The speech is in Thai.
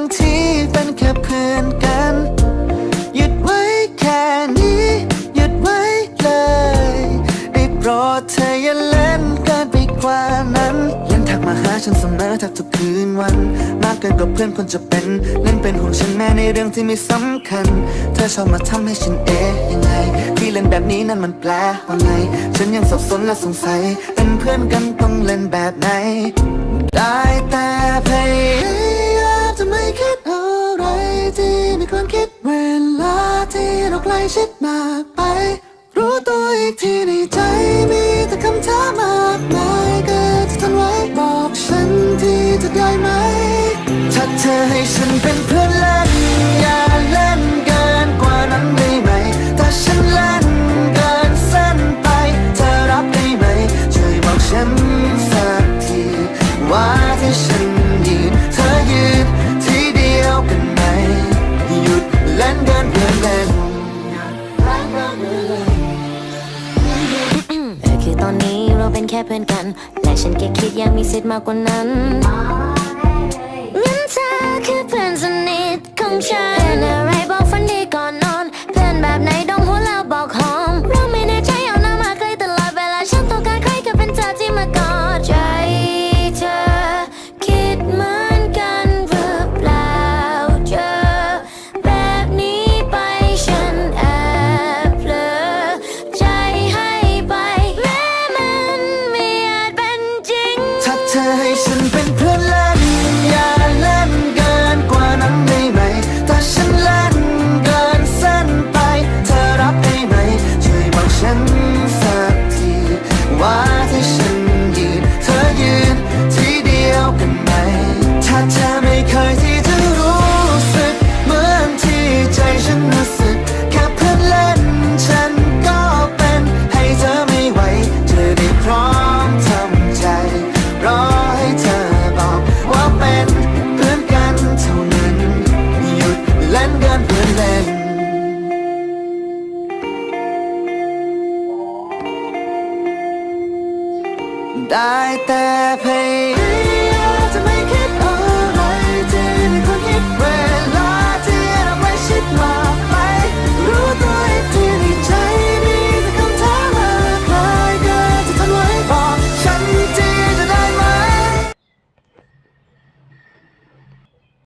งที่เป็นแค่เพื่อนกัน หยุดไว้แค่นี้ หยุดไว้เลยได้โปรดเธออย่าเล่นเกินไปกว่านั้นเล่นทักมาหาฉันเสมอแทบทุกคืนวัน มากเกินกว่าเพื่อนคนจะเป็น เล่นเป็นห่วงฉันแม้ในเรื่องที่ไม่สำคัญ เธอชอบมาทำให้ฉันเอ๊ะยังไงที่เล่นแบบนี้นั้นมันแปลว่าไง ฉันยังสับสนและสงสัย เป็นเพื่อนกันต้องเล่นแบบไหน ได้แต่พยายาม ล้ชิดมากไป รู้ตัวอีกทีในใจมีแต่คำถามมากมายเกิดจะทนไว้บอกฉันที่จะได้ไหม ถ้าเธอให้ฉัน แค่เพื่อนกัน และฉันแค่คิดอยากมีสิทธิ์มากกว่านั้นงั้นเธอคือเพื่อน ได้แต่พยายาม